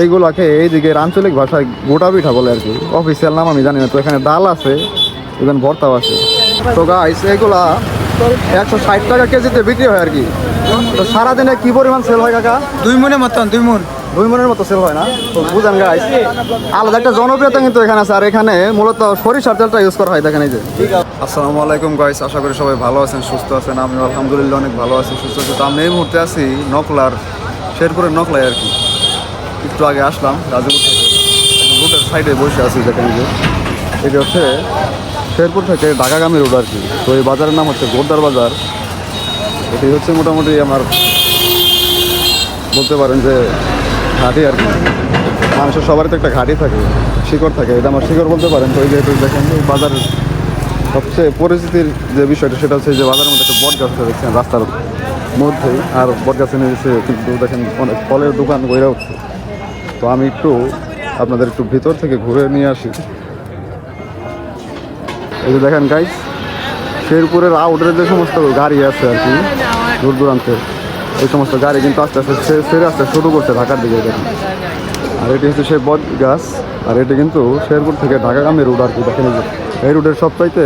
এইগুলাকে এইদিকে আঞ্চলিক ভাষায় গোটা পিঠা বলে আর কি। অফিসিয়াল নাম আমি জানি না তো এখানে ডাল আছে এখানে ভর্তাও আছে। তো গাইস এইগুলা একশো ষাট টাকা কেজিতে বিক্রি হয় আর কি। তো সারাদিনে কি পরিমাণ সেল হয় কাকা? দুই মনের মতন দুই মন। দুই মনের মতো সেল হয় না? তো বুঝেন গাইস আলাদা একটা জনপ্রিয়তা কিন্তু এখানে আছে। আর এখানে মূলত সরিষার তেলটা ইউজ করা হয় দেখেন এই যে। আসসালামু আলাইকুম গাইস আশা করি সবাই ভালো আছেন সুস্থ আছেন। আমি আলহামদুলিল্লাহ অনেক ভালো আছি সুস্থ আছি। তো আমি এই মুহূর্তে আছি নকলার শেরপুরের নকলায় আর কি। একটু আগে আসলাম গাজীপুর থেকে। রুটের সাইডে বসে আছি এই যে এটি হচ্ছে শেরপুর থেকে ঢাকাগামী রোড আর কি। তো এই বাজারের নাম হচ্ছে গোদ্দার বাজার। এটি হচ্ছে মোটামুটি আমার বলতে পারেন যে ঘাটি আর কি। মানুষের সবারই তো একটা ঘাটি থাকে, শিকড় থাকে। এটা আমার শিকড় বলতে পারেন। তো এই যে দেখেন এই বাজারের সবচেয়ে পরিস্থিতির যে বিষয়টা, সেটা হচ্ছে যে বাজারের মধ্যে একটা বট গাছ আছে, দেখছেন রাস্তার মধ্যেই। আর বট গাছে নিয়েছে কিন্তু দেখেন অনেক ফলের দোকান গইরা উঠছে। তো আমি একটু আপনাদের একটু ভিতর থেকে ঘুরে নিয়ে আসি। এই যে দেখেন গাইস শেরপুরের আউটের যে সমস্ত গাড়ি আছে আর কি, দূর দূরান্তে, এই সমস্ত গাড়ি কিন্তু আস্তে আস্তে সেরে আস্তে শুরু করছে ঢাকার দিকে দেখেন। আর এটি হচ্ছে সেই বট গাছ, আর এটি কিন্তু শেরপুর থেকে ঢাকাগামী রুট আর কি, দেখেন এই রুটের সবচাইতে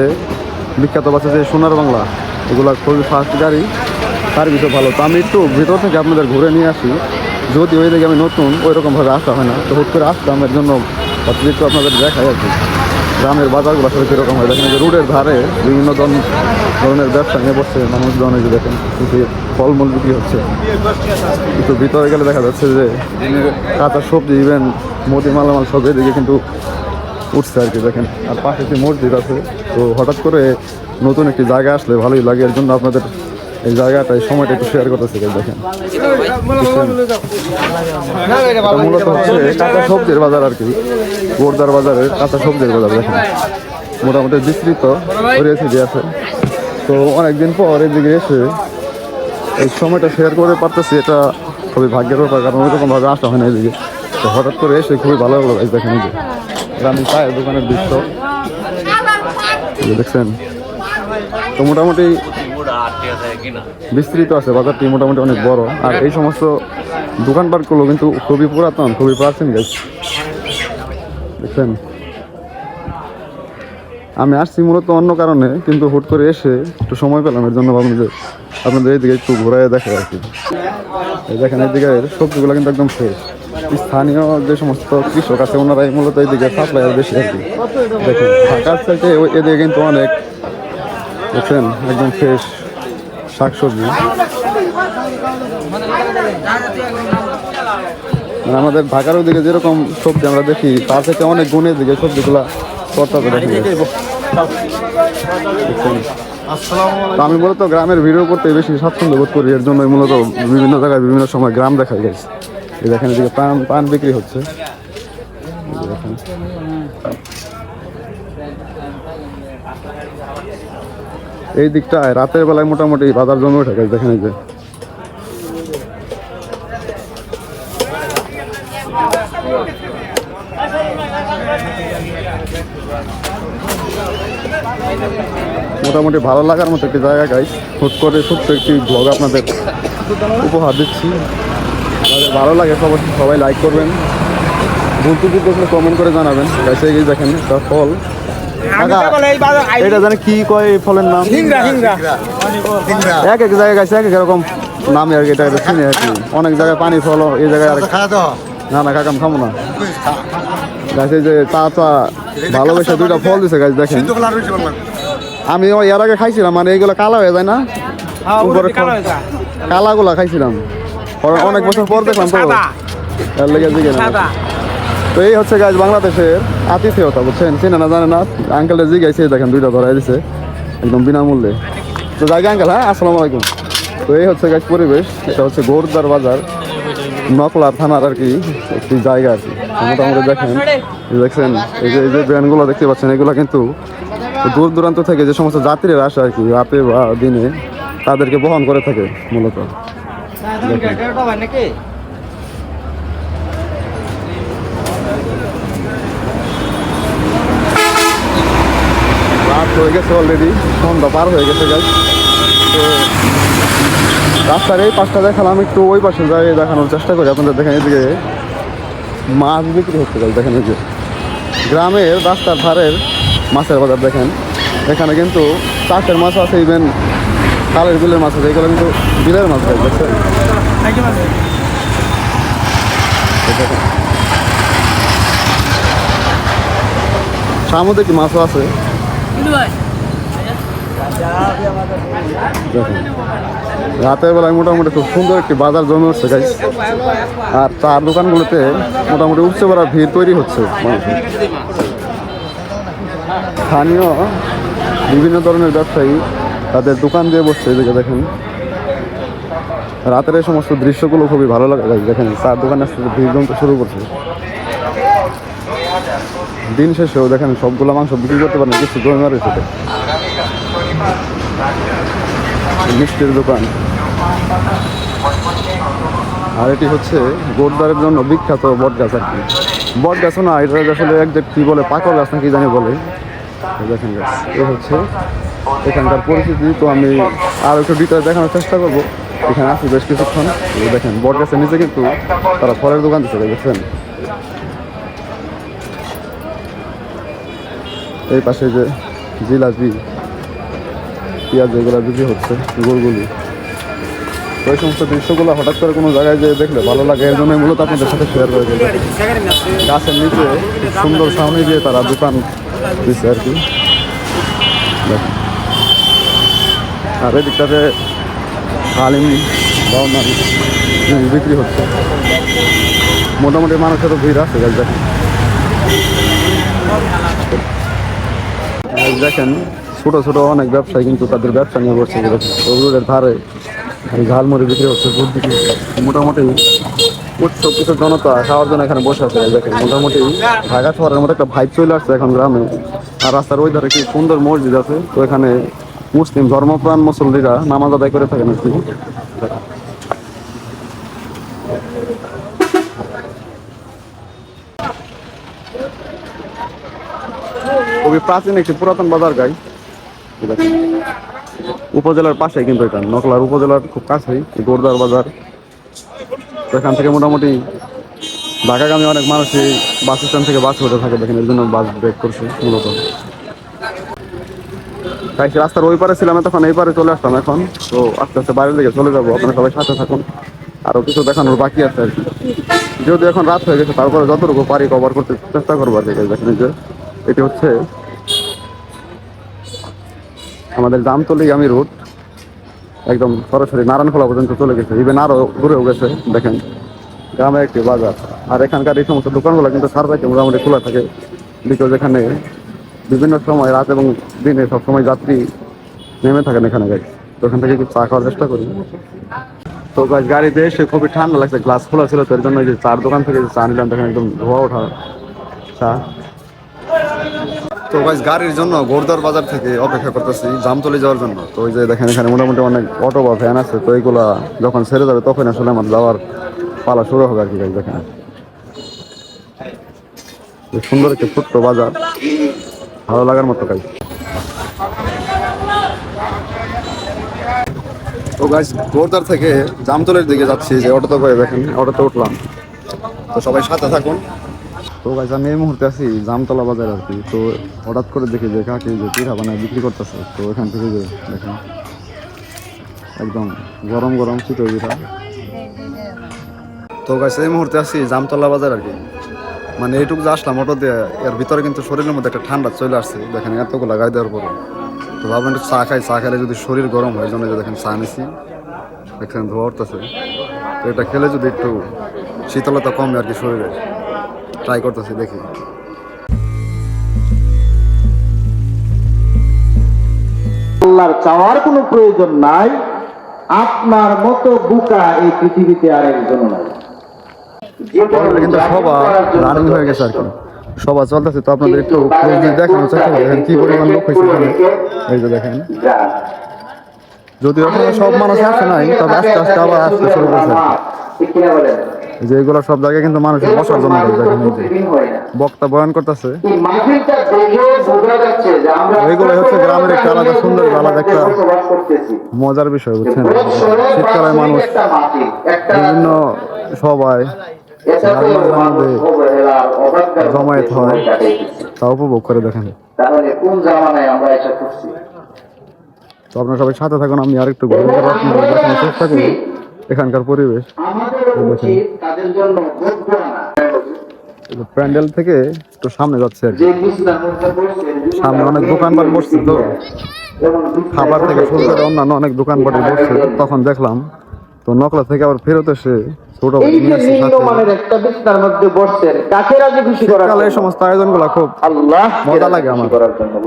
বিখ্যাত বাস যে সোনার বাংলা। এগুলো খুবই ফাস্ট গাড়ি সার্ভিসও ভালো। তো আমি একটু ভিতর থেকে আপনাদের ঘুরে নিয়ে আসি। যদি ওই দিকে আমি নতুন ওই রকমভাবে আসা হয় না। তো হুট করে আসতাম এর জন্য একটু আপনাদের দেখাই আর কি। গ্রামের বাজারগুলো আসলে কীরকম হয়? দেখেন যে রোডের ধারে বিভিন্ন ধরনের ব্যবসা নিয়ে বসছে মানুষজন, এই যে দেখেন কিছু ফলমূল বিক্রি হচ্ছে। কিন্তু ভিতরে গেলে দেখা যাচ্ছে যে কাঁচা সবজি ইভেন মুদি মালামাল সব এদিকে কিন্তু উঠছে আর কি, দেখেন। আর পাশে একটি মসজিদ আছে, তো হঠাৎ করে নতুন একটি জায়গা আসলে ভালোই লাগে। এর জন্য আপনাদের এই জায়গাটা এই সময়টা একটু শেয়ার করতেছি দেখেন? মূলত হচ্ছে কাঁচা সবজির বাজার আর কি গোরদার বাজারের কাঁচা সবজির বাজার দেখেন। মোটামুটি বিস্তৃত ছড়িয়ে আছে। তো অনেকদিন পর এদিকে এসে এই সময়টা শেয়ার করে পারতেছি এটা খুবই ভাগ্যের ব্যাপার কারণ ওইরকমভাবে আসা হয় না এদিকে। তো হঠাৎ করে এসে খুবই ভালো লাগল guys, দেখেন যে গ্রামীণ চায়ের দোকানের দৃশ্য। দেখছেন? তো মোটামুটি বিস্তৃত আছে, বাজারটি মোটামুটি অনেক বড়। আর এই সমস্ত দোকানপাটগুলো কিন্তু খুবই পুরাতন, খুবই প্রাচীন গাছ দেখছেন? আমি আসছি মূলত অন্য কারণে, কিন্তু হুট করে এসে একটু সময় পেলাম, এর জন্য ভাবলাম যে আপনাদের এইদিকে একটু ঘোরায় দেখে আর কি। এই দেখেন, এইদিকে সবজিগুলো কিন্তু একদম ফ্রেশ স্থানীয় যে সমস্ত কৃষক আছে, ওনারাই মূলত এইদিকে সাপ্লাই বেশি আর কি। দেখেন, ঢাকার থেকে এদিকে কিন্তু অনেক, দেখছেন? একদম ফ্রেশ শাকসবজি। মানে আমাদের ঢাকার ওদিকে যেরকম সবজি আমরা দেখি, তার থেকে অনেক গুণের দিকে সবজিগুলা করতে দেখি তো আমি মূলত গ্রামের ভিডিও করতে বেশি স্বাচ্ছন্দ্য বোধ করি, এর জন্যই মূলত বিভিন্ন জায়গায় বিভিন্ন সময় গ্রাম দেখাই গেছে এই দেখেন এদিকে পান পান বিক্রি হচ্ছে। এই দিকটায় রাতের বেলায় মোটামুটি বাজার জমে ওঠে দেখেন যে। মোটামুটি ভালো লাগার মতো একটি জায়গা গাই হুট করে ছোট্ট একটি ব্লগ আপনাদের উপহার দিচ্ছি। ভালো লাগে, সবাই সবাই লাইক করবেন। ভুল টুকু কমেন্ট করে জানাবেন। গাছে এই দেখেন, একটা ফল এটা জানে কি কয় এই ফলের নাম? এক এক জায়গায় গাছে এক এক রকম নামে আর কি এটা চিনি আর কি। অনেক জায়গায় পানি ফল এই জায়গায় আর না না কাকাম খাব না। গাছে যে চা চা ভালোবেসে দুইটা ফল দিছে গাছ দেখেন। আমি ওই এর আগে খাইছিলাম মানে এইগুলো কালা হয়ে যায় না? উপরে কালাগুলা খাইছিলাম। অনেক বছর পর দেখলাম তো। এর লেগে তো এই হচ্ছে গাছ বাংলাদেশের আতিথেয়তা, বুঝছেন? চিনে না জানে না। আঙ্কেলের জিগাইছে, দেখেন দুইটা ধরাই দিছে, একদম বিনামূল্যে। তো জায়গা আঙ্কেল হ্যাঁ? আসসালামু আলাইকুম। তো এই হচ্ছে গাছ পরিবেশ, এটা হচ্ছে গোরদার বাজার, নকলা থানার আর কি, একটি জায়গা আর কি। মোটামুটি দেখেন দেখছেন, এই যে এই যে ব্র্যান্ডগুলো দেখতে পাচ্ছেন, এগুলো কিন্তু দূর দূরান্ত থেকে যে সমস্ত যাত্রীরা আসে আর কি, রাতে বা দিনে, তাদেরকে বহন করে থাকে, মূলত। হয়ে গেছে অলরেডি সন্ধ্যা পার হয়ে গেছে গাছ তো রাস্তার এই পাশটা দেখালাম একটু ওই পাশে যাই দেখানোর চেষ্টা করি। আপনাদের দেখেন এদিকে মাছ বিক্রি হচ্ছে guys, দেখেন এই যে। গ্রামের রাস্তার ধারের মাছের বাজার দেখেন। এখানে কিন্তু চাষের মাছ আছে ইভেন কালের বিলের মাছ আছে এগুলো কিন্তু বিলের মাছ ভাই দেখছেন? সামুদ্রিক মাছও আছে। রাতের বেলায় মোটামুটি খুব সুন্দর একটি বাজার জমে উঠছে গাইস আর চার দোকানগুলোতে মোটামুটি উঠছে বেড়া ভিড় তৈরি হচ্ছে স্থানীয় বিভিন্ন ধরনের ব্যবসায়ী তাদের দোকান দিয়ে বসছে এদিকে দেখেন। রাতের এই সমস্ত দৃশ্যগুলো খুবই ভালো লাগে দেখেন চার দোকানে ভিড় জমতে শুরু করছে। দিন শেষেও দেখেন সবগুলো মাংস বিক্রি করতে পারেন, কিছু জমে তো। মিষ্টির দোকান। আর এটি হচ্ছে গোটদারের জন্য বিখ্যাত বট গাছ আর কি। বট গাছও না, এটা আসলে এক যে কি বলে পাকড় গাছ না কি জানি বলে। দেখেন গাছ এ হচ্ছে এখানকার পরিস্থিতি। তো আমি আর একটু ডিটেলস দেখানোর চেষ্টা করব। এখানে আছি বেশ কিছুক্ষণ। দেখেন বট গাছের নিচে কিন্তু তারা ফলের দোকান দিচ্ছে দেখছেন? এই পাশে যে জিলাপি, পেঁয়াজ এগুলো বিক্রি হচ্ছে গোলগুলি তো এই সমস্ত দৃশ্যগুলো হঠাৎ করে কোনো জায়গায় যে দেখলে ভালো লাগে, এর জন্য মূলত আপনাদের সাথে শেয়ার করে দিল গাছের নিচে সুন্দর সামনে দিয়ে তারা দোকান দিচ্ছে আর কি। আর এদিকটাতে হালিম বাউনার বিক্রি হচ্ছে। মোটামুটি মানুষেরও ভিড় আছে, গাছ দেখেন। দেখেন, ছোট ছোট অনেক ব্যবসায়ী কিন্তু তাদের ব্যবসা নিয়ে বসছে রোডের ধারে ঝালমুড়ি বিক্রি হচ্ছে মোটামুটি উৎসব কিছু জনতা খাওয়ার জন্য এখানে বসে আছে, দেখেন, মোটামুটি ঢাকা শহরের মতো একটা ভাইব চলে আসছে এখন গ্রামে। আর রাস্তার ওই ধারে কি সুন্দর মসজিদ আছে, তো এখানে মুসলিম ধর্মপ্রাণ মুসল্লিরা নামাজ আদায় করে থাকেন আর কি খুবই প্রাচীন একটি পুরাতন বাজার গাই উপজেলার পাশে কিন্তু এটা, নকলার উপজেলার খুব কাছেই, গোরদার বাজার। এখান থেকে মোটামুটি ঢাকাগামী অনেক মানুষই বাস স্ট্যান্ড থেকে বাস উঠে থাকে দেখেন এর জন্য বাস ব্রেক করছে মূলত। তাই রাস্তার ওই পারে ছিলাম তখন এই পারে চলে আসলাম এখন। তো আস্তে আস্তে বাইরের দিকে চলে যাব, আপনারা সবাই সাথে থাকুন। আরও কিছু দেখানোর বাকি আছে আর কি। যেহেতু এখন রাত হয়ে গেছে, তারপরে যতটুকু পারি কভার করতে চেষ্টা করব আর কি দেখেন যে, এটি হচ্ছে আমাদের জামতলি আমি রুট একদম সরাসরি নারায়ণখোলা পর্যন্ত চলে গেছে। ইভেন আরও দূরেও গেছে, দেখেন। গ্রামে একটি বাজার। আর এখানকার এই সমস্ত দোকানগুলো কিন্তু সার্ভাইতে মোটামুটি খোলা থাকে। বিকজ এখানে বিভিন্ন সময় রাত এবং দিনে সবসময় যাত্রী নেমে থাকেন এখানে গাড়ি তো ওখান থেকে চা খাওয়ার চেষ্টা করি। তো গাড়িতে এসে খুবই ঠান্ডা লাগছে। গ্লাস খোলা ছিল, তো এর জন্য যে চার দোকান থেকে চা নিলাম, দেখেন একদম ধোয়া ওঠা চা। তো গাইজ গাড়ির জন্য গোরদার বাজার থেকে অপেক্ষা করতেছি, জামতলি যাওয়ার জন্য। তো ওই যে দেখেন, এখানে মোটামুটি অনেক অটো বা ভ্যান আছে, তো এইগুলা যখন ছেড়ে যাবে তখন আসলে আমার যাওয়ার পালা শুরু হবে আর কি গাইজ দেখেন। সুন্দর একটি ছোট্ট বাজার, ভালো লাগার মতো গাইজ তো গাইজ গোরদার থেকে জামতলের দিকে যাচ্ছি, যে অটোতে করে দেখেন, অটোতে উঠলাম। তো সবাই সাথে থাকুন। তো গাছ আমি এই মুহূর্তে আছি জামতলা বাজার আর কি। তো হঠাৎ করে দেখি যে কাকে যে পিঠা বানায় বিক্রি করতেছে, তো এখান থেকে যে দেখেন, একদম গরম গরম চিতই পিঠা। তো গাছ এই মুহূর্তে আছি জামতলা বাজার আর কি। মানে এইটুকু যে আসলাম অটো দিয়ে, এর ভিতরে কিন্তু শরীরের মধ্যে একটা ঠান্ডা চলে আসছে। দেখেন এতগুলো গাড়ি দেওয়ার পরে। তো একটু চা খাই, চা খেলে যদি শরীর গরম হয় জন্য দেখেন চা নিছি। দেখছেন ধোয়া উঠতেছে। তো এটা খেলে যদি একটু শীতলতা কমে আর কি শরীরে। ট্রাই করতেছি দেখি। আল্লাহর চাওয়ার কোনো প্রয়োজন নাই আপনার মতো বুকা এই পৃথিবীতে আর একজন নাই। কিন্তু সভা রানিং হয়ে গেছে আর কি। সভা চলতেছে তো আপনাদের একটু চেষ্টা দেখেন কি পরিমাণ লোক হয়েছে এই যে দেখেন। যদিও সব মানুষ আসে নাই তবে আস্তে আস্তে আবার আসতে শুরু করছে যে এগুলো সব জায়গায় কিন্তু মানুষের বসার জন্য দেখেন বক্তা বয়ান করতেছে। এগুলোই হচ্ছে গ্রামের একটা আলাদা সুন্দর, আলাদা একটা- মজার বিষয় বুঝছেন? শীতকালে মানুষ বিভিন্ন সবাই জমায়েত হয়। তা উপভোগ করে দেখেন। তাহলে কোন জামানায় আমরা এসে করছি? তো আপনারা সবাই সাথে থাকুন আমি আরেকটু ঘুরে চেষ্টা করি। এখানকার পরিবেশ। তাদের জন্য প্যান্ডেল থেকে একটু সামনে যাচ্ছে আর সামনে অনেক দোকানপাট বসছে তো। খাবার থেকে শুরু করে অন্যান্য অনেক দোকানপাটে বসছে তখন দেখলাম তো নকলা থেকে আবার ফেরত এসে ছোট এই? সমস্ত আয়োজনগুলো খুব মজা লাগে আমার।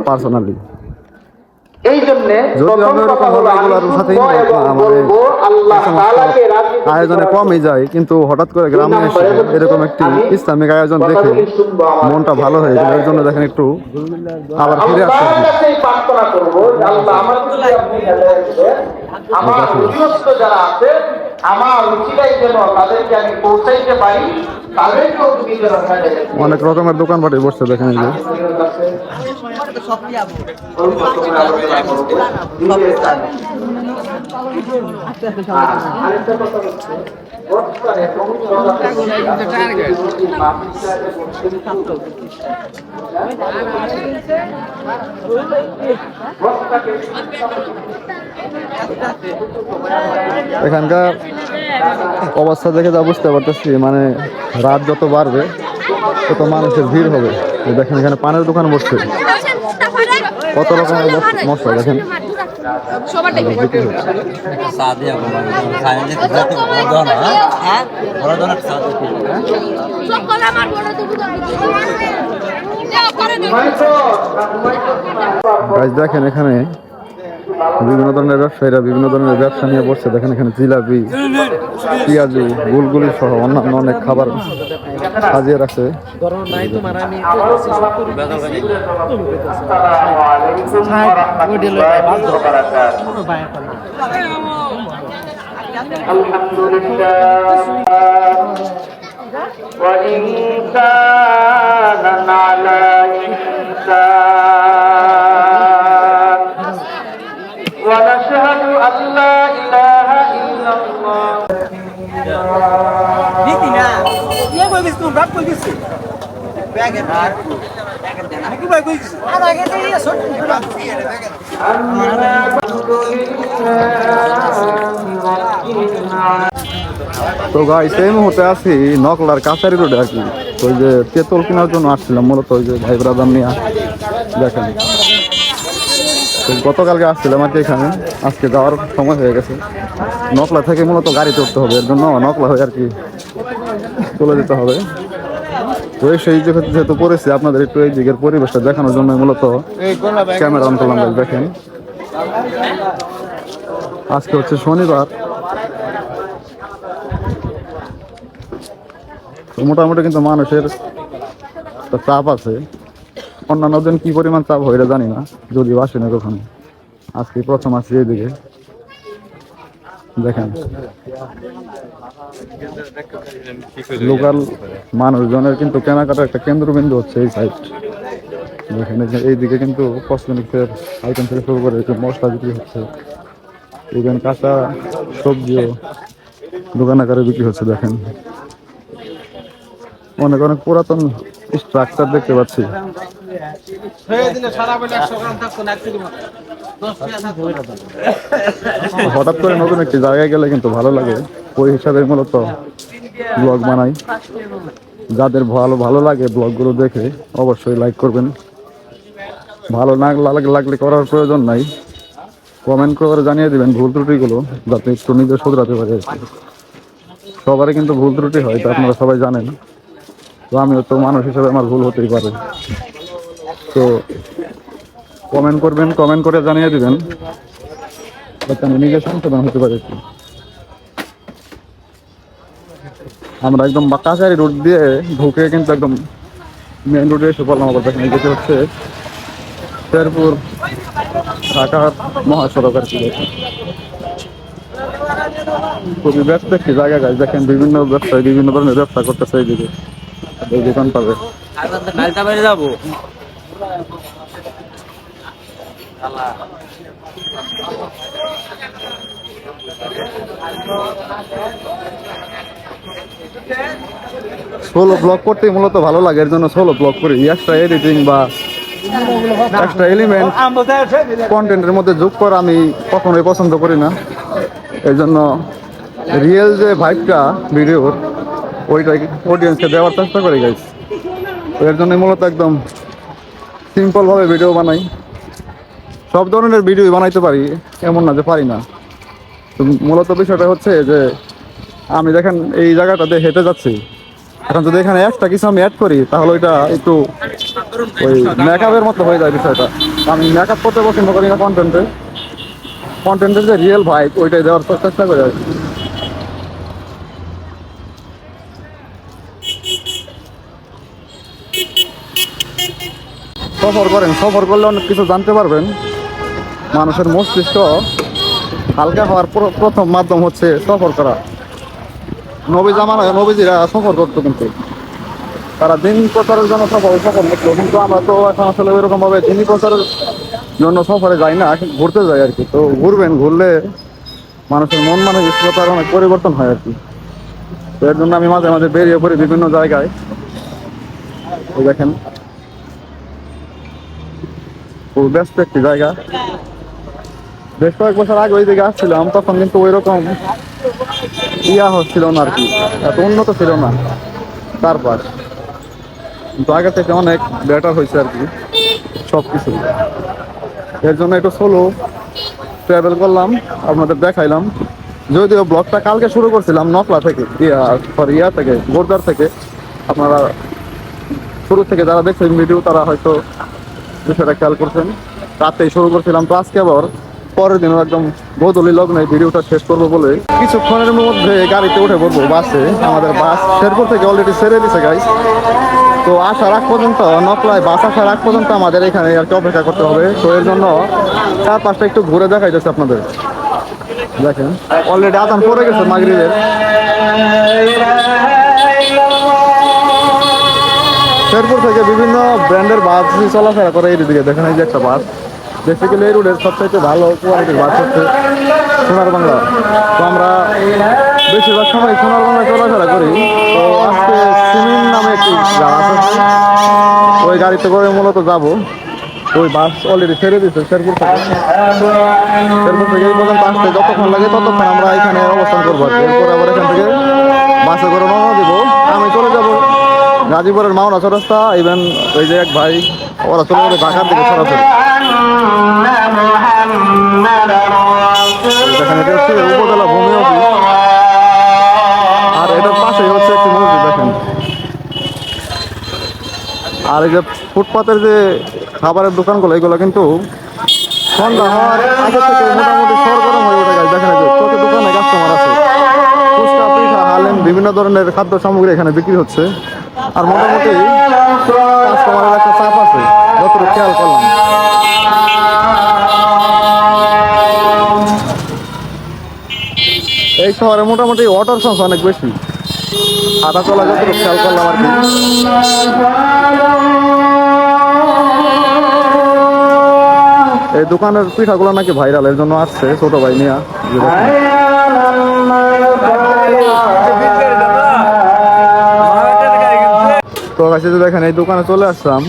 পার্সোনালি এই জন্য আয়োজনে কমই যায় কিন্তু হঠাৎ করে গ্রামে এসে এরকম একটি ইসলামিক আয়োজন দেখে মনটা ভালো হয়ে গেল এর জন্য দেখেন একটু আবার ফিরে আল্লাহ আমার যারা আছে আমার উচিলাই যেন তাদেরকে আমি পৌঁছাইতে পারি। অনেক রকমের দোকানপাটে বসছে দেখেন এখানকার অবস্থা দেখে যা বুঝতে পারতেছি মানে রাত যত বাড়বে তত মানুষের ভিড় হবে। দেখেন এখানে পানের দোকান বসছে। কত রকমের মশলা দেখেন। হ্যাঁ? দেখেন এখানে বিভিন্ন ধরনের ব্যবসায়ীরা বিভিন্ন ধরনের ব্যবসা নিয়ে বসছে দেখেন এখানে জিলাপি পেঁয়াজু গুলগুলি সহ অন্যান্য অনেক খাবার সাজিয়ে রাখছে الحمد لله وإنسانا على إنسان ونشهد أن لا إله إلا الله নীতি না ইয়ে কই গেছিস তুমি বাপ কই গেছিস ব্যাগে আর কি ভাই কই গেছিস আর আগে তো ইয়ে ছোট তো গাই সেই মুহূর্তে আছি নকলার কাছারি রোডে আর কি তো ওই যে তেঁতুল কেনার জন্য আসছিলাম মূলত ওই যে ভাই ব্রাদার নিয়ে দেখেন তো গতকালকে আসছিলাম আর কি এখানে। আজকে যাওয়ার সময় হয়ে গেছে। নকলা থেকে মূলত গাড়ি চড়তে হবে, এর জন্য নকলা হয়ে আর কি চলে যেতে হবে। তো সেই যেহেতু পড়েছি, আপনাদের একটু এই দিকের পরিবেশটা দেখানোর জন্য মূলত ক্যামেরা অন করলাম দেখেন। আজকে হচ্ছে শনিবার। মোটামুটি কিন্তু মানুষের চাপ আছে। অন্যান্য দিন কি পরিমাণ চাপ হয় জানি না যদিও আসে না কখনো। আজকে প্রথম আসছি এইদিকে। দেখেন। লোকাল মানুষজনের কিন্তু কেনাকাটার একটা কেন্দ্রবিন্দু হচ্ছে এই সাইড দেখেন এইদিকে কিন্তু কসমেটিক্সের আইটেম থেকে শুরু করে মশলা বিক্রি হচ্ছে। ইভেন কাঁচা সবজিও দোকান আকারে বিক্রি হচ্ছে, দেখেন। অনেক অনেক পুরাতন স্ট্রাকচার দেখতে পাচ্ছি। হঠাৎ করে নতুন একটি জায়গায় গেলে কিন্তু ভালো লাগে। ওই হিসাবে মূলত ব্লগ বানাই। যাদের ভালো ভালো লাগে ব্লগগুলো দেখে অবশ্যই লাইক করবেন। ভালো না লাগ- লাগলে করার প্রয়োজন নাই। কমেন্ট করে জানিয়ে দিবেন ভুল ত্রুটিগুলো যাতে একটু নিজে শুধরাতে পারে। সবারই কিন্তু ভুল ত্রুটি হয় তা আপনারা সবাই জানেন। তো আমিও তো মানুষ হিসেবে আমার ভুল হতেই পারে তো কমেন্ট করবেন কমেন্ট করে জানিয়ে দিবেন যাতে আমি নিজে সংশোধন হতে পারি। আমরা একদম কাছারি রোড দিয়ে ঢুকে কিন্তু একদম মেন রোডে এসে পড়লাম আবার দেখেন যেটা হচ্ছে শেরপুর ঢাকার মহাসড়ক আর কি। খুবই ব্যস্ত একটি জায়গা গাছ দেখেন বিভিন্ন ব্যবসায়ী, বিভিন্ন ধরনের ব্যবসা করতেছে এইদিকে দোকান পাবে। সোলো ব্লগ করতে মূলত ভালো লাগে, এর জন্য সোলো ব্লগ করি। এক্সট্রা এডিটিং বা এক্সট্রা এলিমেন্ট কন্টেন্টের মধ্যে যোগ করা আমি কখনোই পছন্দ করি না। এই জন্য রিয়েল যে ভাইবটা ভিডিওর ওইটাই অডিয়েন্সকে দেওয়ার চেষ্টা করি গাইস এর জন্য মূলত একদম সিম্পলভাবে ভিডিও বানাই। সব ধরনের ভিডিও বানাইতে পারি, এমন না যে পারি না। মূলত বিষয়টা হচ্ছে যে, আমি দেখেন এই জায়গাটা জায়গাটাতে হেঁটে যাচ্ছি। এখন যদি এখানে একটা কিছু আমি অ্যাড করি, তাহলে ওইটা একটু ওই মেকআপের মতো হয়ে যায় বিষয়টা। আমি মেকআপ করতে পছন্দ করি না কন্টেন্টে কন্টেন্টের যে রিয়েল ভাই ওইটাই দেওয়ার চেষ্টা করে সফর করেন। সফর করলে অনেক কিছু জানতে পারবেন। মানুষের মস্তিষ্ক হালকা হওয়ার প্র- প্রথম মাধ্যম হচ্ছে সফর করা। নবী জামানায় নবীজিরা সফর করতো কিন্তু। তারা দিন প্রচারের জন্য সফর সফর করতো, কিন্তু আমরা তো এখন আসলে ওইরকম ভাবে দিন প্রচারের জন্য সফরে যাই না ঘুরতে যাই আর কি। তো ঘুরবেন, ঘুরলে মানুষের মন মানসিকতার অনেক পরিবর্তন হয় আর কি। তো এর জন্য আমি মাঝে মাঝে বেরিয়ে পড়ি বিভিন্ন জায়গায়। দেখেন। খুব ব্যস্ত একটি জায়গা। বেশ কয়েক বছর আগে ওই দিকে আসছিলাম, তখন কিন্তু ওই রকম ইয়া হচ্ছিল না আর কি, এত উন্নত ছিল না তারপর কিন্তু আগে থেকে অনেক বেটার হয়েছে আর কি সব কিছু এর জন্য একটু সোলো ট্রাভেল করলাম, আপনাদের দেখাইলাম। যদিও ব্লগটা কালকে শুরু করছিলাম নকলা থেকে, ইয়া সরি ইয়া থেকে, গোরদার থেকে। আপনারা শুরু থেকে যারা দেখছেন ভিডিও তারা হয়তো বিষয়টা খেয়াল করছেন। রাতেই শুরু করছিলাম তো আজকে আবার। পরের দিনও একদম গোধূলি লগ্নে ভিডিওটা শেষ করব বলে। কিছুক্ষণের মধ্যে গাড়িতে উঠে পড়ব বাসে। আমাদের বাস শেরপুর থেকে অলরেডি ছেড়ে দিছে গাইস তো আসার আগ পর্যন্ত, নকলায় বাস আসার আগ পর্যন্ত আমাদের এখানে আর কি অপেক্ষা করতে হবে। তো এর জন্য চার পাঁচটা একটু ঘুরে দেখাই যাচ্ছে আপনাদের। দেখেন অলরেডি আদান পড়ে গেছে মাগরিদের শেরপুর থেকে বিভিন্ন ব্র্যান্ডের বাস চলাফেরা করে এই দিকে। দেখেন এই যে একটা বাস। বেসিক্যালি এই রুটের সবচাইতে ভালো কোয়ালিটির বাস হচ্ছে সোনার বাংলা তো আমরা বেশিরভাগ সময় সোনার বাংলায় চলাফেরা করি। তো আজকে সিমিন নামে একটি জাহাজ আছে। ওই গাড়িতে করে মূলত যাব। ওই বাস অলরেডি ছেড়ে দিচ্ছে শেরপুর থেকে। শেরপুর থেকে এই পর্যন্ত আসতে যতক্ষণ লাগে ততক্ষণ আমরা এখানে অবস্থান করব। এরপর আবার এখান থেকে বাসে করে রওনা দেবো। আমি চলে যাব। গাজীপুরের মাওনা চৌরাস্তা ইভেন ওই যে এক ভাই, ওরা চলে যাবে ঢাকার দিকে সরাসরি। উপজেলা ভূমি আর এটার পাশেই হচ্ছে একটি মসজিদ আর এই যে ফুটপাতের যে খাবারের দোকানগুলো, এগুলো কিন্তু সন্ধ্যা হওয়ার আগে থেকে মোটামুটি সরগরম হয়ে ওঠে গেছে দেখেন প্রতি দোকানে কাস্টমার আছে। ফুচকা, পিঠা, হালেম, বিভিন্ন ধরনের খাদ্য সামগ্রী এখানে বিক্রি হচ্ছে। আর মোটামুটি কাস্টমারের একটা চাপ আছে, যতটুকু খেয়াল করলাম। এই শহরে মোটামুটি অটোর সংখ্যা অনেক বেশি। হাঁটা চলা যতটুকু খেয়াল করলাম আর কি। এই দোকানের পিঠাগুলো নাকি ভাইরাল এর জন্য আসছে ছোট ভাই নিয়া। দেখেন। তো দেখেন এই দোকানে চলে আসলাম।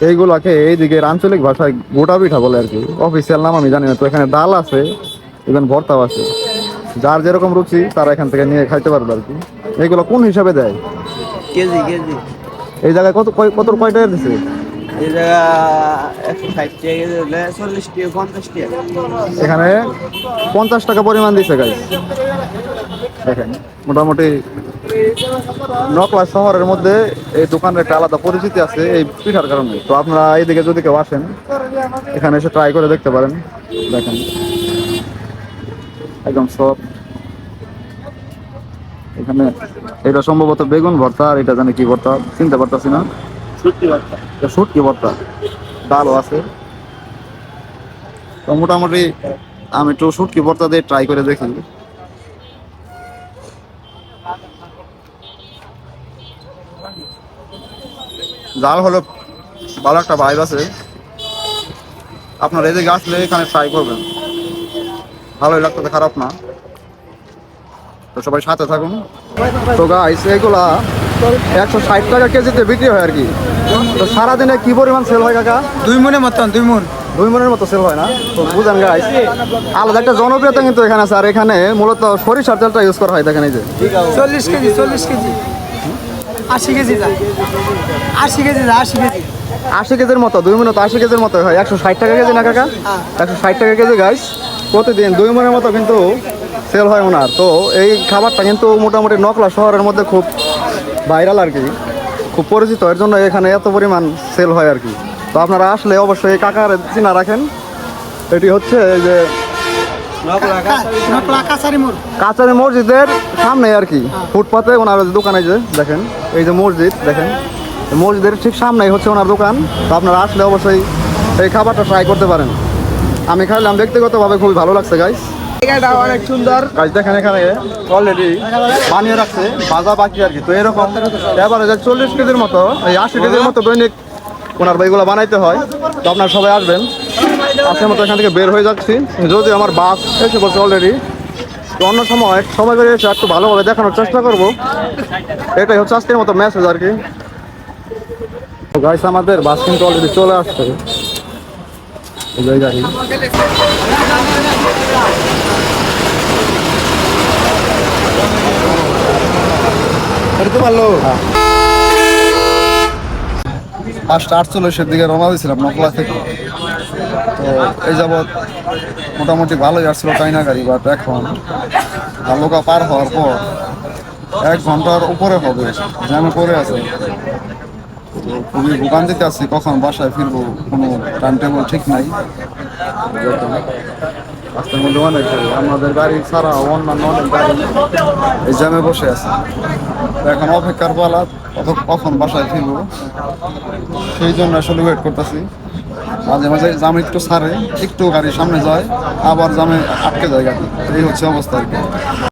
এইগুলাকে এইদিকে আঞ্চলিক ভাষায় গোটা পিঠা বলে আর কি। অফিসিয়াল নাম আমি জানি না তো এখানে ডাল আছে ইভেন ভর্তাও আছে। যার যেরকম রুচি তারা এখান থেকে নিয়ে খাইতে পারবে আর কি। এইগুলো কোন হিসাবে দেয়? KG KG. এই জায়গায় কত কয়- কত কয় টাকা টাকা এখানে পঞ্চাশ টাকা পরিমাণ দিচ্ছে গাইস দেখেন মোটামুটি নকলা শহরের মধ্যে এই দোকানের একটা আলাদা পরিচিতি আছে এই পিঠার কারণে। তো আপনারা এইদিকে যদি কেউ আসেন এখানে এসে ট্রাই করে দেখতে পারেন। দেখেন। একদম সব। এখানে এটা সম্ভবত বেগুন ভর্তা আর এটা জানি কি ভর্তা চিনতে পারতাছি না। শুটকি ভর্তা। ডালও আছে। তো মোটামুটি আমি একটু শুটকি ভর্তা দিয়ে ট্রাই করে দেখি। জাল হলো ভালো একটা ভাইব আছে। আপনার এদিকে আসলে এখানে ট্রাই করবেন। ভালোই লাগতেছে খারাপ না। তো সবাই সাথে থাকুন। তো গাইস এইগুলা একশো ষাট টাকা কেজিতে বিক্রি হয় আর কি। তো সারাদিনে কি পরিমাণ সেল হয় কাকা? দুই মনে মতন দুই মন। দুই মনের মতো সেল হয় না? তো বুঝেন গাইস আলাদা একটা জনপ্রিয়তা কিন্তু এখানে আছে। আর এখানে মূলত সরিষার তেলটা ইউজ করা হয় দেখেন এই যে। চল্লিশ কেজি চল্লিশ কেজি। আশি কেজি যা। আশি কেজি যা আশি কেজি। আশি কেজির মতো দুই মিনিট তো আশি কেজির মতো হয়। একশো ষাট টাকা কেজি না কাকা? একশো ষাট টাকা কেজি গাইস প্রতিদিন দুই মনের মতো কিন্তু সেল হয় ওনার। তো এই খাবারটা কিন্তু মোটামুটি নকলা শহরের মধ্যে খুব ভাইরাল আর কি। খুব পরিচিত। এর জন্য এখানে এত পরিমাণ সেল হয় আর কি। তো আপনারা আসলে অবশ্যই এই কাকার চিনা রাখেন। এটি হচ্ছে যে কাছারি মসজিদের সামনে আর কি ফুটপাতে ওনার দোকানে যে দেখেন এই যে মসজিদ দেখেন মসজিদের ঠিক সামনেই হচ্ছে ওনার দোকান। তো আপনারা আসলে অবশ্যই এই খাবারটা ট্রাই করতে পারেন। আমি খাইলাম ব্যক্তিগতভাবে খুবই ভালো লাগছে গাইস অনেক সুন্দর। গাছ দেখেন এখানে অলরেডি বানিয়ে রাখছে বাকি আর কি। তো এরকম এবারে যে চল্লিশ কেজির মতো এই আশি কেজির মতো দৈনিক ওনার বইগুলো বানাইতে হয়। তো আপনারা সবাই আসবেন। আজকের মতো এখান থেকে বের হয়ে যাচ্ছি। যদি আমার বাস এসে বলছে অলরেডি তো অন্য সময় সময় করে এসে একটু ভালোভাবে দেখানোর চেষ্টা করব। এটাই হচ্ছে আজকের মতো মেসেজ আর কি। গাইস আমাদের বাস কিন্তু অলরেডি চলে আসছে। করতে পাঁচটা আটচল্লিশের দিকে রওনা দিয়েছিলাম, নকলা থেকে। তো এই যাবৎ মোটামুটি ভালোই আসছিল চাইনা গাড়ি বাট এখন ভালোকা পার হওয়ার পর এক ঘণ্টার উপরে হবে, জ্যামে পড়ে আছে। খুবই ভোগান্তিতে আছি, কখন বাসায় ফিরবো, কোনো টাইম টেবিল ঠিক নাই। রাস্তার মধ্যে অনেক আমাদের গাড়ি ছাড়া অন্যান্য অনেক গাড়ি এই জ্যামে বসে আছে। এখন অপেক্ষার পালা কখন বাসায় ফিরবো, সেই জন্য আসলে ওয়েট করতেছি। মাঝে মাঝে জামে একটু ছাড়ে একটু গাড়ি সামনে যায়, আবার জামে আটকে যায় গাড়ি। এই হচ্ছে অবস্থা আর কি।